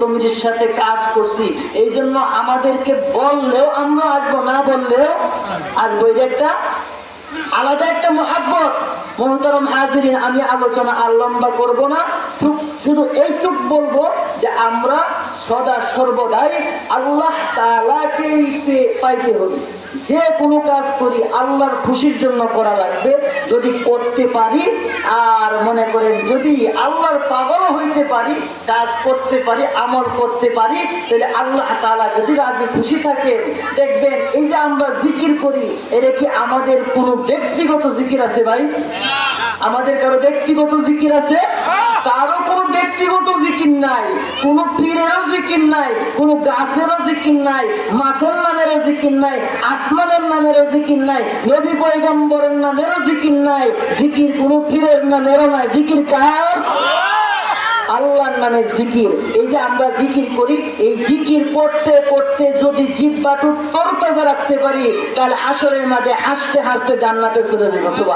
কমিটির সাথে কাজ করছি। এই জন্য আমাদেরকে বললেও আমরা আসব না, বললেও আসব। এটা একটা আলাদা একটা মহাব্বত। মহতরম হাজিরিন, আমি আলোচনা আর লম্বা করব না। শুধু- শুধু এইটুক বলব যে আমরা সদা সর্বদাই আল্লাহ তালাকেই পাইতে হবে। যে কোনো কাজ করি আল্লাহর খুশির জন্য করা লাগবে, যদি করতে পারি আর মনে করেন যদি আল্লাহর পাগল হইতে পারি, কাজ করতে পারি, আমল করতে পারি, তাহলে আল্লাহ তালা যদি রাজি খুশি থাকে, দেখবেন এই যে আমরা জিকির করি, এটা কি আমাদের কোনো ব্যক্তিগত জিকির আছে ভাই? আমাদের কারও ব্যক্তিগত জিকির আছে? কারও কোনো ব্যক্তিগত জিকির নাই, কোন পীরেরও জিকির নাই, কোন গাছেরও জিকির নাই, মাছের নামেরও জিকির নাই, আসমানের নামেরও জিকির নাই নামেরও জিকির নাই, জিকির কোন পীরের নামেরও নাই। জিকির কার? আল্লাহর নামে জিকির। এই যে আমরা জিকির করি, এই জিকির করতে করতে যদি জিব্বাটু তরতাজা রাখতে পারি, তাহলে আসরের মাঝে হাসতে হাসতে জান্নাতে চলে যাব।